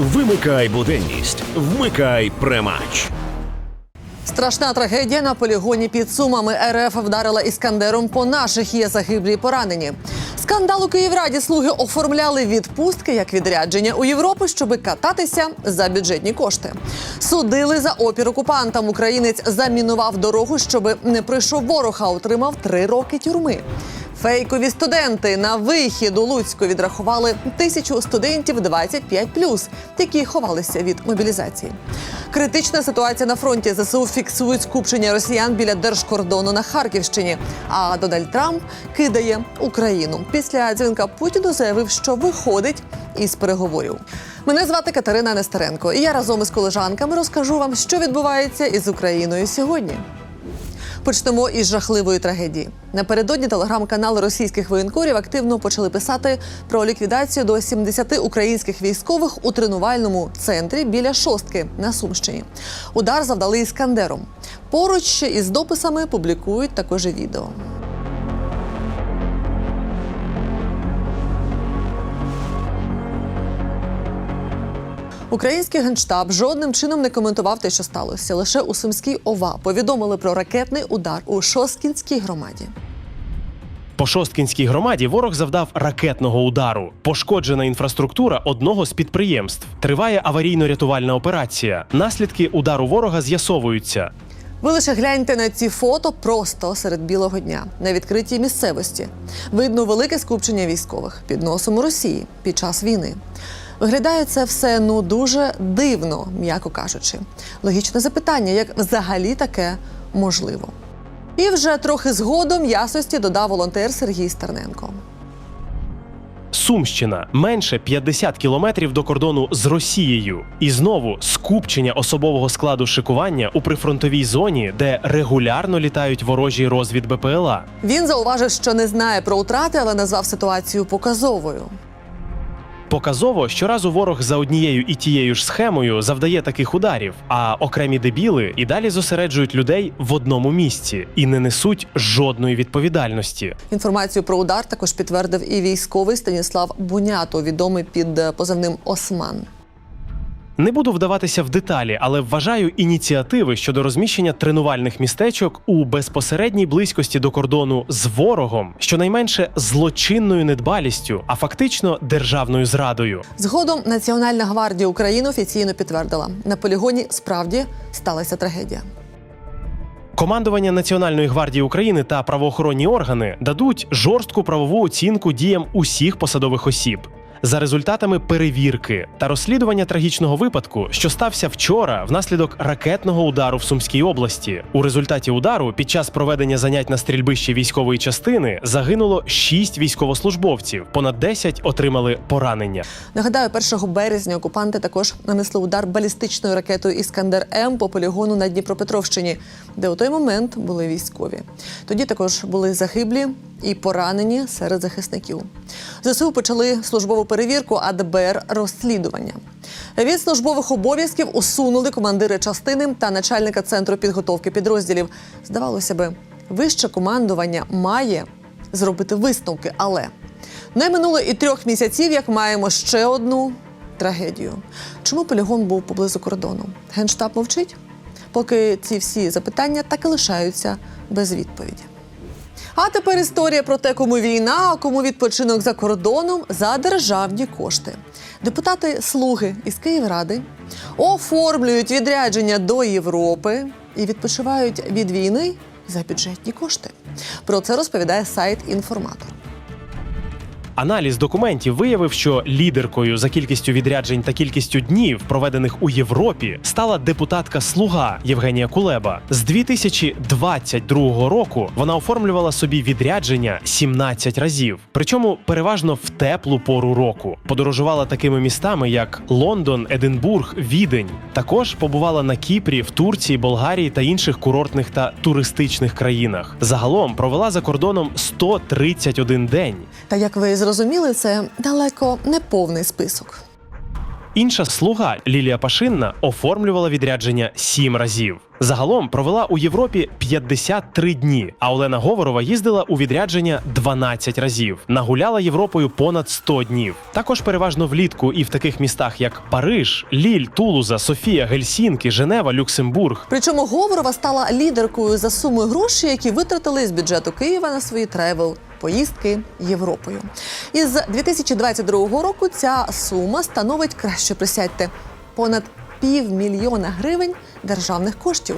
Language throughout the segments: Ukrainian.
Вимикай буденність, вмикай премач. Страшна трагедія на полігоні під Сумами. РФ вдарила іскандером по наших є загиблі поранені. Скандал у Київраді слуги оформляли відпустки як відрядження у Європу, щоби кататися за бюджетні кошти. Судили за опір окупантам. Українець замінував дорогу, щоби не прийшов ворог, а отримав три роки тюрми. Фейкові студенти на вихід у Луцьку відрахували тисячу студентів 25+, які ховалися від мобілізації. Критична ситуація на фронті ЗСУ фіксують скупчення росіян біля держкордону на Харківщині. А Дональд Трамп кидає Україну. Після дзвінка Путіну заявив, що виходить із переговорів. Мене звати Катерина Нестеренко, і я разом із колежанками розкажу вам, що відбувається із Україною сьогодні. Почнемо із жахливої трагедії. Напередодні телеграм-канали російських воєнкорів активно почали писати про ліквідацію до 70 українських військових у тренувальному центрі біля шостки на Сумщині. Удар завдали іскандером. Поруч із дописами публікують також і відео. Український генштаб жодним чином не коментував те, що сталося. Лише у Сумській ОВА повідомили про ракетний удар у Шосткінській громаді. По Шосткінській громаді ворог завдав ракетного удару. Пошкоджена інфраструктура одного з підприємств. Триває аварійно-рятувальна операція. Наслідки удару ворога з'ясовуються. Ви лише гляньте на ці фото просто серед білого дня на відкритій місцевості. Видно велике скупчення військових під носом у Росії під час війни. Виглядає це все ну дуже дивно, м'яко кажучи. Логічне запитання, як взагалі таке можливо. І вже трохи згодом ясності додав волонтер Сергій Стерненко. Сумщина менше 50 кілометрів до кордону з Росією. І знову скупчення особового складу шикування у прифронтовій зоні, де регулярно літають ворожі розвід БПЛА. Він зауважив, що не знає про втрати, але назвав ситуацію показовою. Показово щоразу ворог за однією і тією ж схемою завдає таких ударів, а окремі дебіли і далі зосереджують людей в одному місці і не несуть жодної відповідальності. Інформацію про удар також підтвердив і військовий Станіслав Бунято, відомий під е, позивним Осман. Не буду вдаватися в деталі, але вважаю ініціативи щодо розміщення тренувальних містечок у безпосередній близькості до кордону з ворогом, щонайменше злочинною недбалістю, а фактично державною зрадою. Згодом Національна гвардія України офіційно підтвердила, на полігоні справді сталася трагедія. Командування Національної гвардії України та правоохоронні органи дадуть жорстку правову оцінку діям усіх посадових осіб. За результатами перевірки та розслідування трагічного випадку, що стався вчора внаслідок ракетного удару в Сумській області. У результаті удару під час проведення занять на стрільбищі військової частини загинуло 6 військовослужбовців, понад 10 отримали поранення. Нагадаю, 1 березня окупанти також нанесли удар балістичною ракетою Іскандер М по полігону на Дніпропетровщині, де у той момент були військові. Тоді також були загиблі і поранені серед захисників. ЗСУ почали службову перевірку, а ДБР розслідування. Від службових обов'язків усунули командири частини та начальника центру підготовки підрозділів. Здавалося би, вище командування має зробити висновки, але не минуло і трьох місяців, як маємо ще одну трагедію. Чому полігон був поблизу кордону? Генштаб мовчить? Поки ці всі запитання так і лишаються без відповіді. А тепер історія про те, кому війна, а кому відпочинок за кордоном за державні кошти. Депутати слуги із Київради оформлюють відрядження до Європи і відпочивають від війни за бюджетні кошти. Про це розповідає сайт інформатор. Аналіз документів виявив, що лідеркою за кількістю відряджень та кількістю днів, проведених у Європі, стала депутатка Слуга Євгенія Кулеба. З 2022 року вона оформлювала собі відрядження 17 разів, причому переважно в теплу пору року. Подорожувала такими містами, як Лондон, Единбург, Відень. Також побувала на Кіпрі, в Турції, Болгарії та інших курортних та туристичних країнах. Загалом провела за кордоном 131 день. Та як ви зрозуміли, це далеко не повний список. Інша слуга Лілія Пашинна оформлювала відрядження сім разів. Загалом провела у Європі 53 дні. А Олена Говорова їздила у відрядження 12 разів. Нагуляла Європою понад 100 днів. Також переважно влітку і в таких містах, як Париж, Ліль, Тулуза, Софія, Гельсінки, Женева, Люксембург. Причому Говорова стала лідеркою за сумою грошей, які витратили з бюджету Києва на свої тревел. Поїздки Європою. Із 2022 року ця сума становить краще присядьте понад півмільйона гривень державних коштів.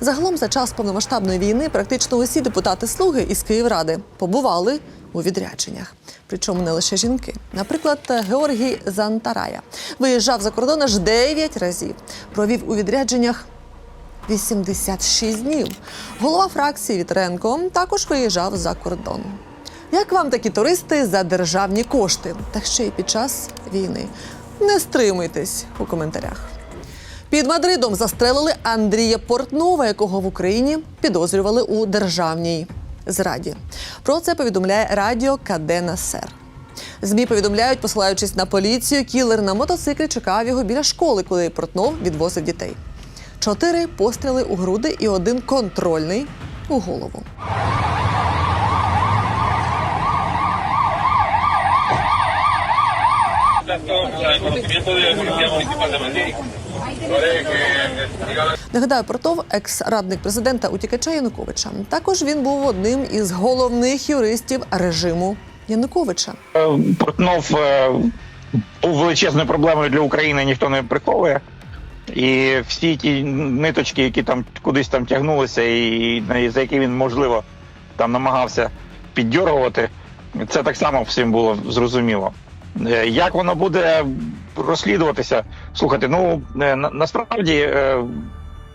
Загалом за час повномасштабної війни практично усі депутати слуги із Київради побували у відрядженнях. Причому не лише жінки. Наприклад, Георгій Зантарая виїжджав за кордон аж 9 разів. Провів у відрядженнях 86 днів. Голова фракції Вітренко також виїжджав за кордон. Як вам такі туристи за державні кошти, та ще й під час війни? Не стримуйтесь у коментарях. Під Мадридом застрелили Андрія Портнова, якого в Україні підозрювали у державній зраді. Про це повідомляє радіо Кадена Сер. ЗМІ повідомляють, посилаючись на поліцію, кілер на мотоциклі чекав його біля школи, коли Портнов відвозив дітей. Чотири постріли у груди і один контрольний у голову. Нагадаю, Портов, екс-радник президента утікача Януковича. Також він був одним із головних юристів режиму Януковича. Портнов е, був величезною проблемою для України, ніхто не приховує. І всі ті ниточки, які там кудись там тягнулися, і на- за які він можливо там намагався піддьоргувати, це так само всім було зрозуміло. Е, Як воно буде розслідуватися? Слухайте, ну е, насправді е,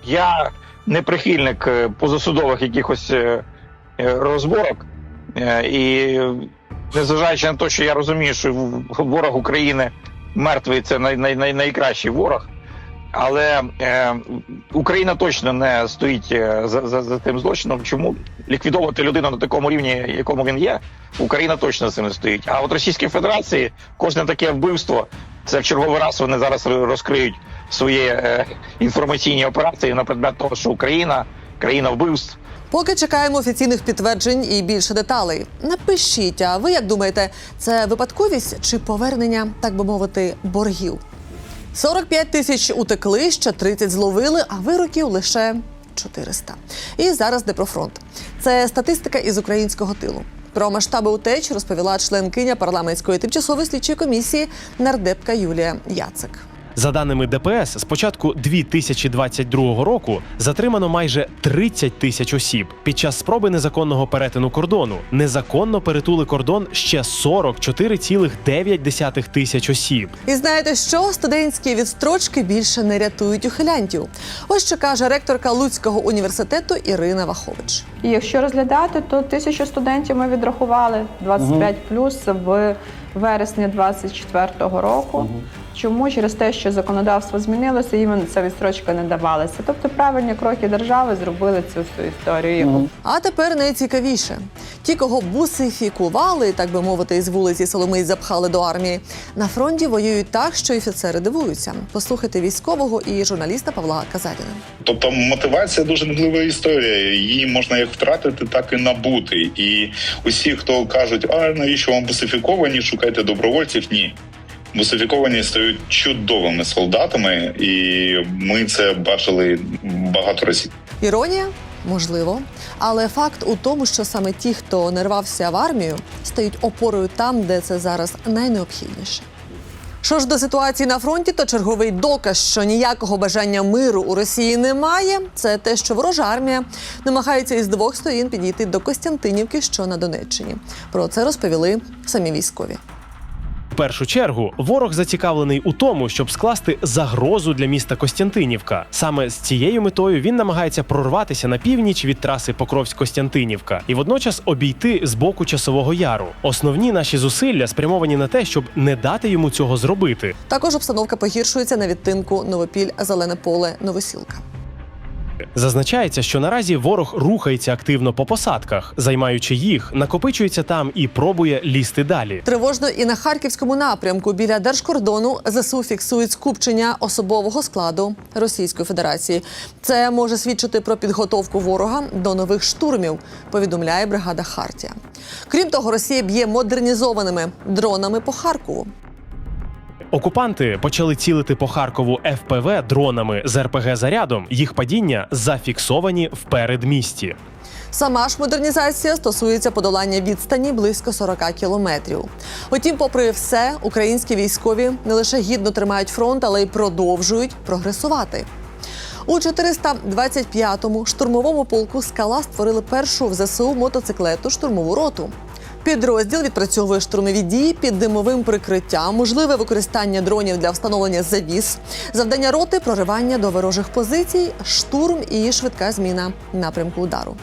я не прихильник позасудових якихось розборок. І незважаючи на те, що я розумію, що ворог України мертвий це най, най, най, найкращий ворог. Але е, Україна точно не стоїть е, за, за, за тим злочином. Чому ліквідовувати людину на такому рівні, якому він є, Україна точно цим не стоїть. А от Російській Федерації кожне таке вбивство це в черговий раз вони зараз розкриють свої е, інформаційні операції на предмет того, що Україна країна вбивств. Поки чекаємо офіційних підтверджень і більше деталей. Напишіть, а ви як думаєте, це випадковість чи повернення, так би мовити, боргів? 45 тисяч утекли, ще 30 зловили, а вироків лише 400. І зараз де про фронт. Це статистика із українського тилу. Про масштаби утеч розповіла членкиня парламентської тимчасової слідчої комісії нардепка Юлія Яцик. За даними ДПС, з початку 2022 року затримано майже 30 тисяч осіб. Під час спроби незаконного перетину кордону незаконно перетули кордон ще 44,9 тисяч осіб. І знаєте що? Студентські відстрочки більше не рятують ухилянтів. Ось що каже ректорка Луцького університету Ірина Вахович. І якщо розглядати, то тисячу студентів ми відрахували 25 плюс в вересні 24-го року. Чому через те, що законодавство змінилося, їм ця відстрочка не давалася. Тобто правильні кроки держави зробили цю всю історію. А тепер найцікавіше: ті, кого бусифікували, так би мовити, із вулиці Соломиць запхали до армії, на фронті воюють так, що офіцери дивуються. Послухайте військового і журналіста Павла Казаріна. Тобто мотивація дуже можлива історія. Її можна як втратити, так і набути. І усі, хто кажуть, а навіщо вам бусифіковані, шукайте добровольців. Ні. Бусифіковані стають чудовими солдатами, і ми це бачили багато разів. Іронія? Можливо, але факт у тому, що саме ті, хто не рвався в армію, стають опорою там, де це зараз найнеобхідніше. Що ж до ситуації на фронті, то черговий доказ, що ніякого бажання миру у Росії немає, це те, що ворожа армія намагається із двох сторін підійти до Костянтинівки, що на Донеччині. Про це розповіли самі військові. Першу чергу ворог зацікавлений у тому, щоб скласти загрозу для міста Костянтинівка. Саме з цією метою він намагається прорватися на північ від траси Покровськ-Костянтинівка і водночас обійти з боку часового яру. Основні наші зусилля спрямовані на те, щоб не дати йому цього зробити. Також обстановка погіршується на відтинку Новопіль, Зелене поле, Новосілка. Зазначається, що наразі ворог рухається активно по посадках, займаючи їх, накопичується там і пробує лізти далі. Тривожно і на харківському напрямку біля держкордону ЗСУ фіксують скупчення особового складу Російської Федерації. Це може свідчити про підготовку ворога до нових штурмів. Повідомляє бригада Хартія. Крім того, Росія б'є модернізованими дронами по Харкову. Окупанти почали цілити по Харкову ФПВ дронами з РПГ зарядом. Їх падіння зафіксовані в передмісті. Сама ж модернізація стосується подолання відстані близько 40 кілометрів. Утім, попри все, українські військові не лише гідно тримають фронт, але й продовжують прогресувати. У 425-му штурмовому полку скала створили першу в ЗСУ мотоциклету штурмову роту. Підрозділ відпрацьовує штурмові дії під димовим прикриттям, можливе використання дронів для встановлення завіс, завдання роти, проривання до ворожих позицій, штурм і швидка зміна напрямку удару.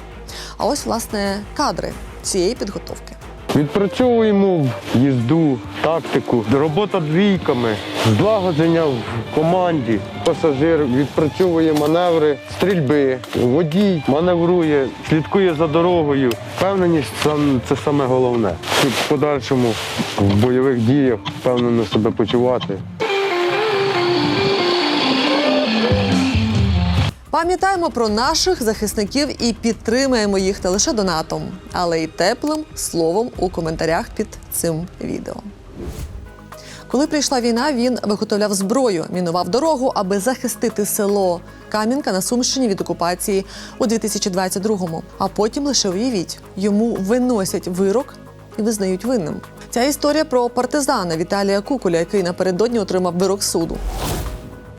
А ось власне кадри цієї підготовки. Відпрацьовуємо їзду, тактику, робота двійками, злагодження в команді. Пасажир відпрацьовує маневри, стрільби, водій маневрує, слідкує за дорогою. Впевненість це саме головне, щоб в подальшому в бойових діях впевнено себе почувати. Пам'ятаємо про наших захисників і підтримаємо їх не лише донатом, але й теплим словом у коментарях під цим відео. Коли прийшла війна, він виготовляв зброю, мінував дорогу, аби захистити село Кам'янка на Сумщині від окупації у 2022-му. А потім лише уявіть, йому виносять вирок і визнають винним. Ця історія про партизана Віталія Кукуля, який напередодні отримав вирок суду.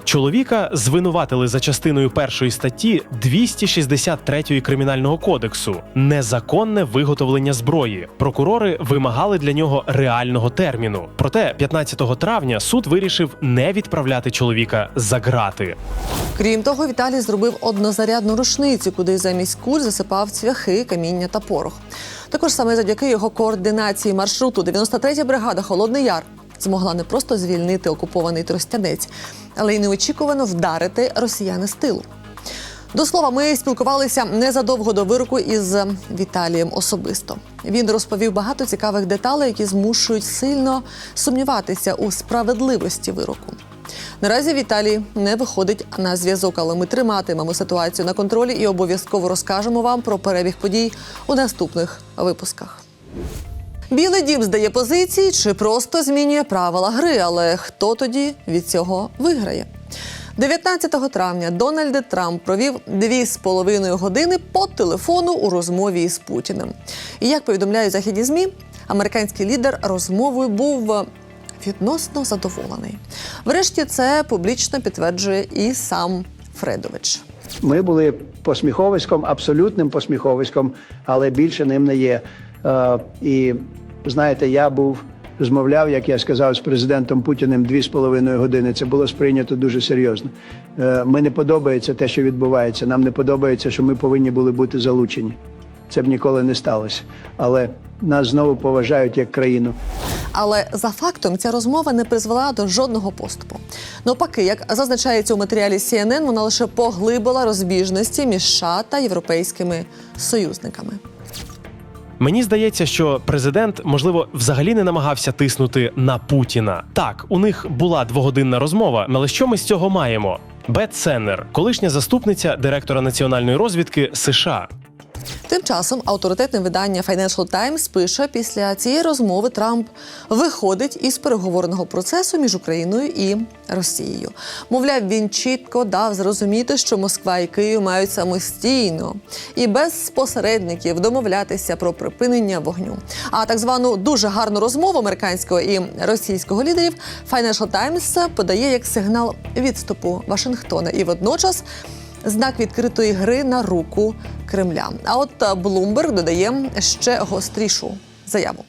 Чоловіка звинуватили за частиною першої статті 263 кримінального кодексу незаконне виготовлення зброї. Прокурори вимагали для нього реального терміну. Проте 15 травня суд вирішив не відправляти чоловіка за ґрати. Крім того, Віталій зробив однозарядну рушницю, куди замість куль засипав цвяхи, каміння та порох. Також саме завдяки його координації маршруту 93-я бригада Холодний Яр змогла не просто звільнити окупований Тростянець, але й неочікувано вдарити росіяни з тилу. До слова, ми спілкувалися незадовго до вироку із Віталієм особисто. Він розповів багато цікавих деталей, які змушують сильно сумніватися у справедливості вироку. Наразі Віталій не виходить на зв'язок, але ми триматимемо ситуацію на контролі і обов'язково розкажемо вам про перебіг подій у наступних випусках. Білий дім здає позиції чи просто змінює правила гри, але хто тоді від цього виграє? 19 травня Дональд Трамп провів дві з половиною години по телефону у розмові із Путіним. І як повідомляють західні змі, американський лідер розмовою був відносно задоволений. Врешті це публічно підтверджує і сам Фредович. Ми були посміховиськом, абсолютним посміховиськом, але більше ним не є. Е, і знаєте, я був розмовляв, як я сказав, з президентом Путіним дві з половиною години. Це було сприйнято дуже серйозно. Е, ми не подобається те, що відбувається. Нам не подобається, що ми повинні були бути залучені. Це б ніколи не сталося. Але нас знову поважають як країну. Але за фактом ця розмова не призвела до жодного поступу. Навпаки, як зазначається у матеріалі CNN, вона лише поглибила розбіжності між США та європейськими союзниками. Мені здається, що президент, можливо, взагалі не намагався тиснути на Путіна. Так, у них була двогодинна розмова, але що ми з цього маємо? Бет Сеннер, колишня заступниця директора національної розвідки США. Тим часом авторитетне видання Financial Times пише, після цієї розмови Трамп виходить із переговорного процесу між Україною і Росією. Мовляв, він чітко дав зрозуміти, що Москва і Київ мають самостійно і без посередників домовлятися про припинення вогню. А так звану дуже гарну розмову американського і російського лідерів Financial Times подає як сигнал відступу Вашингтона і водночас знак відкритої гри на руку Кремля. А от Блумберг додає ще гострішу заяву.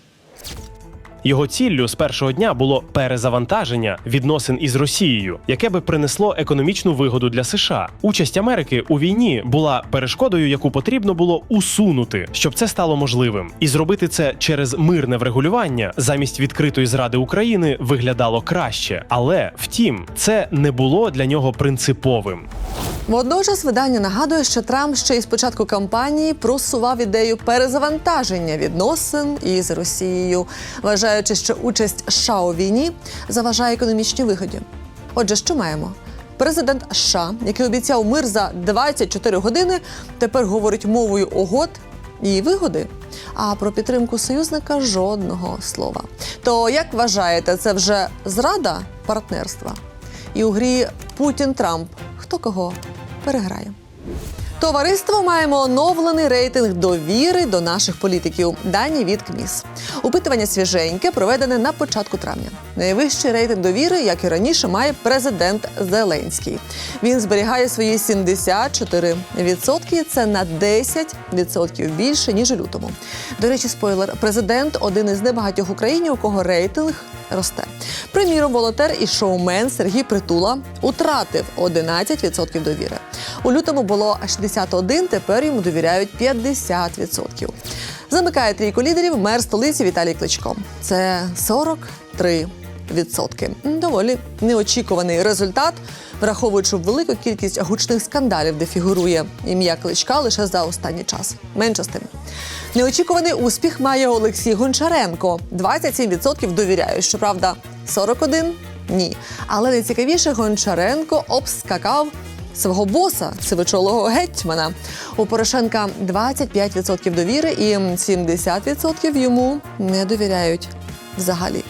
Його ціллю з першого дня було перезавантаження відносин із Росією, яке би принесло економічну вигоду для США. Участь Америки у війні була перешкодою, яку потрібно було усунути, щоб це стало можливим, і зробити це через мирне врегулювання замість відкритої зради України виглядало краще. Але втім, це не було для нього принциповим. Водночас видання нагадує, що Трамп ще із початку кампанії просував ідею перезавантаження відносин із Росією, вважаючи, що участь США у війні заважає економічній вигоді. Отже, що маємо? Президент США, який обіцяв мир за 24 години, тепер говорить мовою угод і вигоди. А про підтримку союзника жодного слова. То як вважаєте, це вже зрада партнерства? І у грі Путін Трамп хто кого переграє? Товариство маємо оновлений рейтинг довіри до наших політиків. Дані від КМІС. Опитування свіженьке проведене на початку травня. Найвищий рейтинг довіри, як і раніше, має президент Зеленський. Він зберігає свої 74%. Це на 10% більше ніж у лютому. До речі, спойлер, президент один із небагатьох Україні, у кого рейтинг росте. Приміром, волонтер і шоумен Сергій Притула утратив 11% довіри. У лютому було 61, тепер йому довіряють 50%. Замикає трійку лідерів мер столиці Віталій Кличко. Це 43 відсотки. Доволі неочікуваний результат, враховуючи велику кількість гучних скандалів, де фігурує ім'я Кличка лише за останній час. Менше з тим. Неочікуваний успіх має Олексій Гончаренко. 27% довіряють. Щоправда, 41 – ні. Але найцікавіше Гончаренко обскакав свого боса, сивичолого гетьмана. У Порошенка 25% довіри і 70% йому не довіряють взагалі.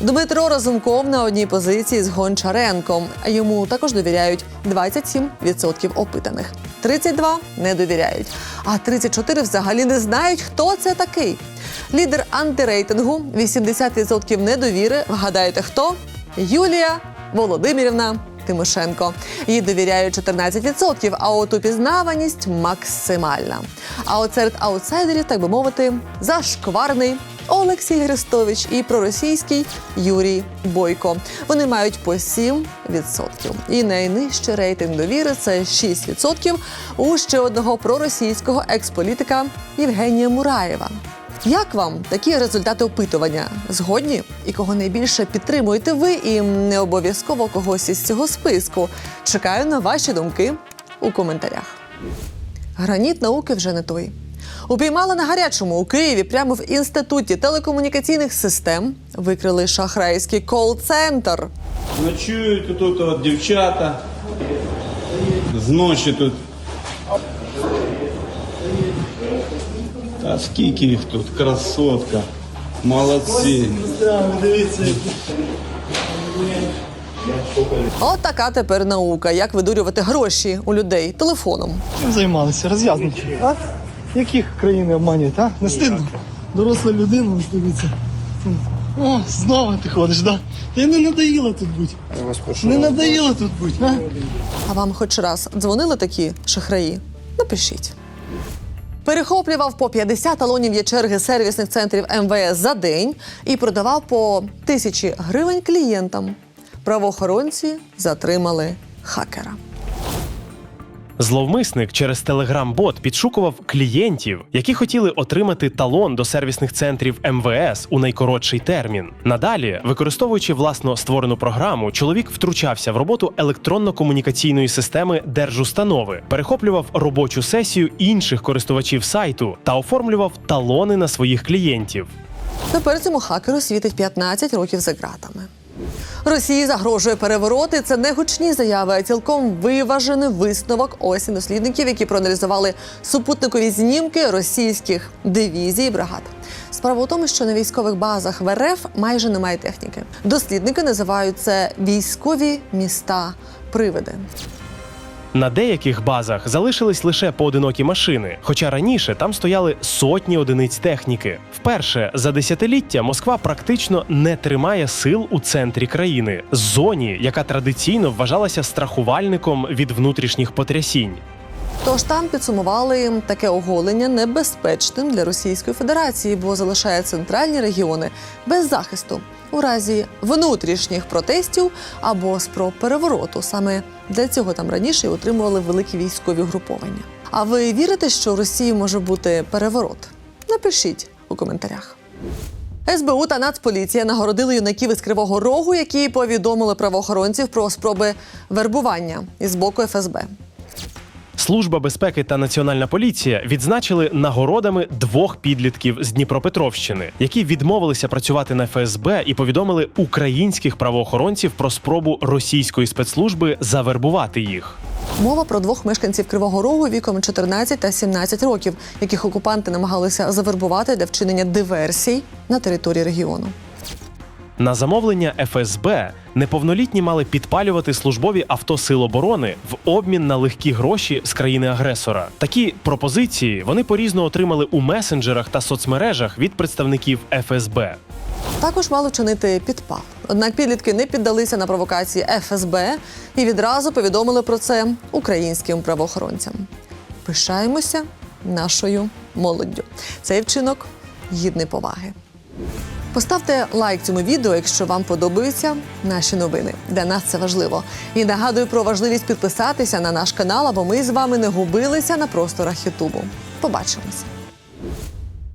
Дмитро Разумков на одній позиції з Гончаренком. Йому також довіряють 27% опитаних. 32 не довіряють, а 34 взагалі не знають, хто це такий. Лідер антирейтингу 80% недовіри. Вгадаєте, хто? Юлія Володимирівна Тимошенко. Їй довіряють 14%, а от упізнаваність максимальна. А от серед аутсайдерів, так би мовити, зашкварний Олексій Грестович і проросійський Юрій Бойко. Вони мають по 7%. І найнижчий рейтинг довіри це 6% у ще одного проросійського експолітика Євгенія Мураєва. Як вам такі результати опитування? Згодні? І кого найбільше підтримуєте ви, і не обов'язково когось із цього списку? Чекаю на ваші думки у коментарях. Граніт науки вже не той. Упіймали на гарячому у Києві прямо в інституті телекомунікаційних систем. Викрили шахрайський кол-центр. Ночують тут от дівчата. Зночі тут. Та скільки їх тут? Красотка. Молодці. От така тепер наука. Як видурювати гроші у людей телефоном. Чим займалися? Розв'язники. А? Яких країни обманюють, а? Не стидно? Доросла людина, дивіться. О, знову ти ходиш, да? Ти не надоїла тут бути. Не надоїла тут бути, а? А вам хоч раз дзвонили такі шахраї? Напишіть. Перехоплював по 50 талонів є черги сервісних центрів МВС за день і продавав по тисячі гривень клієнтам. Правоохоронці затримали хакера. Зловмисник через телеграм-бот підшукував клієнтів, які хотіли отримати талон до сервісних центрів МВС у найкоротший термін. Надалі, використовуючи власно створену програму, чоловік втручався в роботу електронно-комунікаційної системи держустанови, перехоплював робочу сесію інших користувачів сайту та оформлював талони на своїх клієнтів. Тепер цьому хакеру світить 15 років за ґратами. Росії загрожує перевороти. це не гучні заяви, а цілком виважений висновок осі дослідників, які проаналізували супутникові знімки російських дивізій і бригад. Справа у тому, що на військових базах в РФ майже немає техніки. Дослідники називають це військові міста привиди. На деяких базах залишились лише поодинокі машини, хоча раніше там стояли сотні одиниць техніки. Вперше за десятиліття Москва практично не тримає сил у центрі країни, зоні, яка традиційно вважалася страхувальником від внутрішніх потрясінь. Тож там підсумували таке оголення небезпечним для Російської Федерації, бо залишає центральні регіони без захисту у разі внутрішніх протестів або спроб перевороту. Саме для цього там раніше отримували великі військові груповання. А ви вірите, що в Росії може бути переворот? Напишіть у коментарях. СБУ та Нацполіція нагородили юнаків із Кривого Рогу, які повідомили правоохоронців про спроби вербування із боку ФСБ. Служба безпеки та національна поліція відзначили нагородами двох підлітків з Дніпропетровщини, які відмовилися працювати на ФСБ і повідомили українських правоохоронців про спробу російської спецслужби завербувати їх. Мова про двох мешканців Кривого Рогу віком 14 та 17 років, яких окупанти намагалися завербувати для вчинення диверсій на території регіону. На замовлення ФСБ неповнолітні мали підпалювати службові авто Сил оборони в обмін на легкі гроші з країни-агресора. Такі пропозиції вони порізно отримали у месенджерах та соцмережах від представників ФСБ. Також мали вчинити підпал. Однак підлітки не піддалися на провокації ФСБ і відразу повідомили про це українським правоохоронцям. Пишаємося нашою молоддю. Цей вчинок гідний поваги. Поставте лайк цьому відео, якщо вам подобаються наші новини. Для нас це важливо. І нагадую про важливість підписатися на наш канал, або ми з вами не губилися на просторах Ютубу. Побачимось!